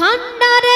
Bhandar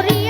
corría.